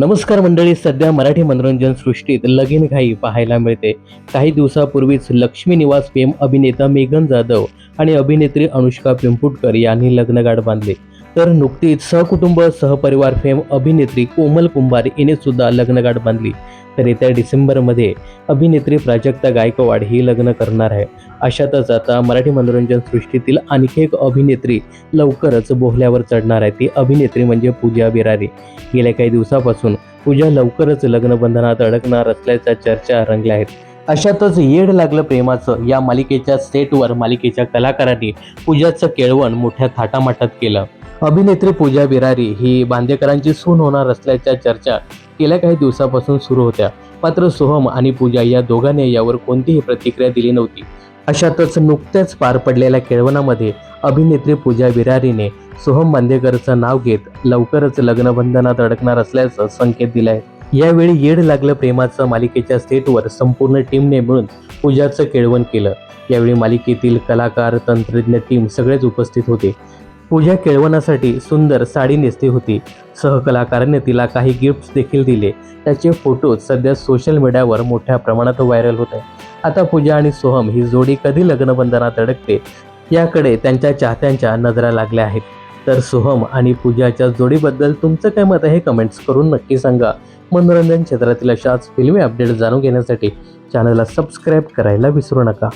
नमस्कार मंडळी सध्या मराठी मनोरंजन सृष्टीत लगीन घाई पाहायला मिळते. काही दिवसापूर्वीच लक्ष्मी निवास फेम अभिनेता मेघन जाधव आणि अभिनेत्री अनुष्का पिंपुटकर यांनी लग्नगाठ बांधले. तर नुकतीच सहकुटुंब सहपरिवार फेम अभिनेत्री कोमल कुंभार हिने सुद्धा लग्नगाठ बांधली. तर येत्या डिसेंबरमध्ये अभिनेत्री प्राजक्ता गायकवाड ही लग्न करणार आहे. अशातच आता मराठी मनोरंजन सृष्टीतील आणखी एक अभिनेत्री लवकरच बोहल्यावर चढणार आहे. ती अभिनेत्री म्हणजे पूजा बिरारी. गेल्या काही दिवसापासून पूजा लवकरच लग्नबंधनात अडकणार असल्याच्या चर्चा रंगल्या आहेत. अशातच येड लागलं प्रेमाचं या मालिकेच्या सेटवर मालिकेच्या कलाकारांनी पूजाचं केळवण मोठ्या थाटामाटात केलं. अभिनेत्री पूजा बिरारी ही बांदेकरांची सून होणार असल्याच्या चर्चा गेल्या काही दिवसापासून सुरू होत्या. मात्र सोहम आणि पूजा या दोघांनी यावर कोणतीही प्रतिक्रिया दिली नव्हती. अशातच नुकत्याच पार पडलेल्या केळवणामध्ये अभिनेत्री पूजा बिरारीने सोहम बांदेकरचं नाव घेत लवकरच लग्नबंधनात अडकणार असल्याचं संकेत दिलाय यावेळी येड लागलं प्रेमाचं मालिकेच्या सेटवर संपूर्ण टीमने मिळून पूजाचं केळवण केलं. यावेळी मालिकेतील कलाकार तंत्रज्ञ टीम सगळेच उपस्थित होते. पूजा केळवणासाठी सुंदर साडी नेसली होती. सहकलाकाराने तिला काही गिफ्ट्स देखील दिले. त्याचे फोटो सध्या सोशल मीडियावर मोठ्या प्रमाणात व्हायरल होत आहे आता पूजा आणि सोहम ही जोडी कधी लग्नबंधनात अडकते याकडे त्यांच्या चाहत्यांच्या नजरा लागल्या आहेत. तर सोहम आणि पूजाच्या जोडीबद्दल तुमचं काय मत आहे कमेंट्स करून नक्की सांगा. मनोरंजन क्षेत्रातील अशाच फिल्मी अपडेट जाणून घेण्यासाठी चॅनलला सबस्क्राईब करायला विसरू नका.